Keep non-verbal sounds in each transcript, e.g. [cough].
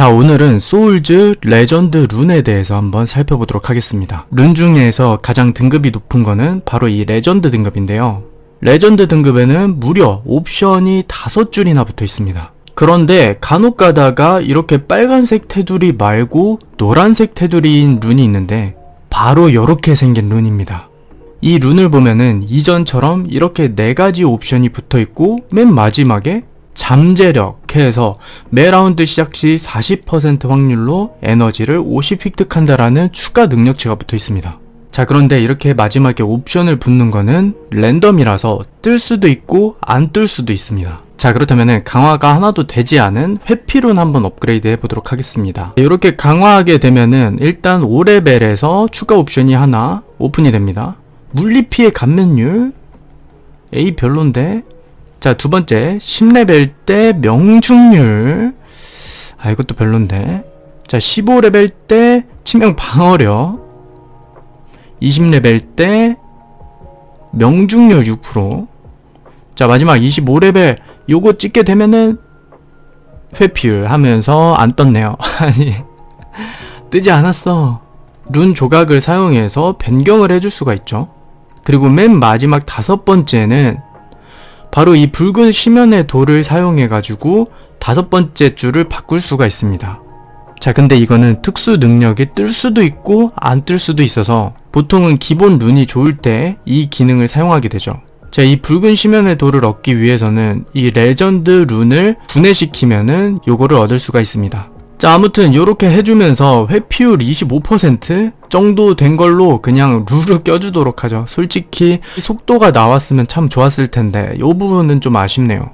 자, 오늘은 소울즈 레전드 룬에 대해서 한번 살펴보도록 하겠습니다. 룬 중에서 가장 등급이 높은 거는 바로 이 레전드 등급인데요. 레전드 등급에는 무려 옵션이 다섯 줄이나 붙어 있습니다. 그런데 간혹 가다가 이렇게 빨간색 테두리 말고 노란색 테두리인 룬이 있는데 바로 이렇게 생긴 룬입니다. 이 룬을 보면은 이전처럼 이렇게 네 가지 옵션이 붙어 있고 맨 마지막에 잠재력 해서 매 라운드 시작 시 40% 확률로 에너지를 50 획득한다라는 추가 능력치가 붙어 있습니다. 자, 그런데 이렇게 마지막에 옵션을 붙는 거는 랜덤이라서 뜰 수도 있고 안 뜰 수도 있습니다. 자, 그렇다면 강화가 하나도 되지 않은 회피론 한번 업그레이드 해보도록 하겠습니다. 이렇게 강화하게 되면은 일단 5레벨에서 추가 옵션이 하나 오픈이 됩니다. 물리피해 감면율 A 별론데 자, 두 번째, 10레벨 때 명중률. 아, 이것도 별론데. 자, 15레벨 때 치명 방어력. 20레벨 때 명중률 6%. 자, 마지막 25레벨 요거 찍게 되면은 회피율 하면서 안 떴네요. [laughs] 아니, 뜨지 않았어. 룬 조각을 사용해서 변경을 해줄 수가 있죠. 그리고 맨 마지막 다섯 번째는 바로 이 붉은 심연의 돌을 사용해 가지고 다섯 번째 줄을 바꿀 수가 있습니다. 자, 근데 이거는 특수 능력이 뜰 수도 있고 안 뜰 수도 있어서 보통은 기본 룬이 좋을 때 이 기능을 사용하게 되죠. 자, 이 붉은 심연의 돌을 얻기 위해서는 이 레전드 룬을 분해시키면은 요거를 얻을 수가 있습니다. 자, 아무튼 요렇게 해주면서 회피율 25% 정도 된 걸로 그냥 룰을 [laughs] 껴주도록 하죠. 솔직히 속도가 나왔으면 참 좋았을 텐데 요 부분은 좀 아쉽네요.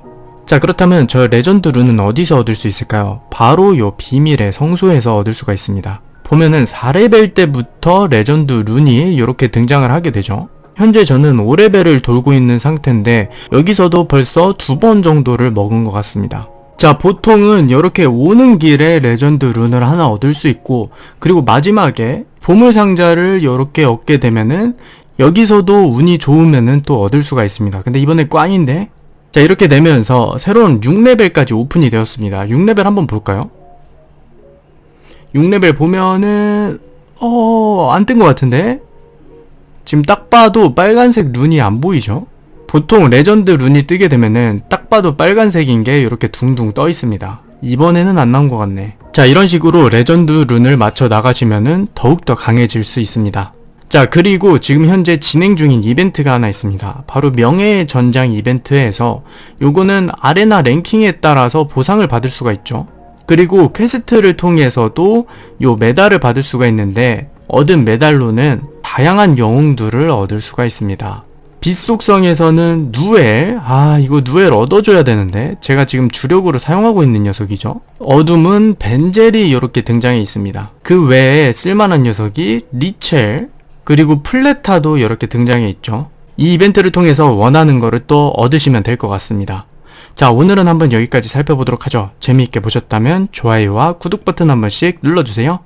자, 그렇다면 저 레전드 룬은 어디서 얻을 수 있을까요? 바로 요 비밀의 성소에서 얻을 수가 있습니다. 보면은 4레벨 때부터 레전드 룬이 이렇게 등장을 하게 되죠. 현재 저는 5레벨을 돌고 있는 상태인데 여기서도 벌써 두 번 정도를 먹은 것 같습니다. 자, 보통은 이렇게 오는 길에 레전드 룬을 하나 얻을 수 있고, 그리고 마지막에 보물 상자를 이렇게 얻게 되면은 여기서도 운이 좋으면은 또 얻을 수가 있습니다. 근데 이번에 꽝인데? 자, 이렇게 되면서 새로운 6레벨까지 오픈이 되었습니다. 6레벨 한번 볼까요? 6레벨 보면은, 어, 안 뜬 것 같은데? 지금 딱 봐도 빨간색 룬이 안 보이죠? 보통 레전드 룬이 뜨게 되면은 딱 봐도 빨간색인 게 이렇게 둥둥 떠 있습니다. 이번에는 안 나온 것 같네. 자, 이런 식으로 레전드 룬을 맞춰 나가시면은 더욱더 강해질 수 있습니다. 자, 그리고 지금 현재 진행 중인 이벤트가 하나 있습니다. 바로 명예의 전장 이벤트에서 요거는 아레나 랭킹에 따라서 보상을 받을 수가 있죠. 그리고 퀘스트를 통해서도 요 메달을 받을 수가 있는데 얻은 메달로는 다양한 영웅들을 얻을 수가 있습니다. 빛 속성에서는 누엘, 아 이거 누엘 얻어줘야 되는데 제가 지금 주력으로 사용하고 있는 녀석이죠. 어둠은 벤젤이 이렇게 등장해 있습니다. 그 외에 쓸만한 녀석이 리첼, 그리고 플레타도 이렇게 등장해 있죠. 이 이벤트를 통해서 원하는 거를 또 얻으시면 될 것 같습니다. 자, 오늘은 한번 여기까지 살펴보도록 하죠. 재미있게 보셨다면 좋아요와 구독 버튼 한 번씩 눌러주세요.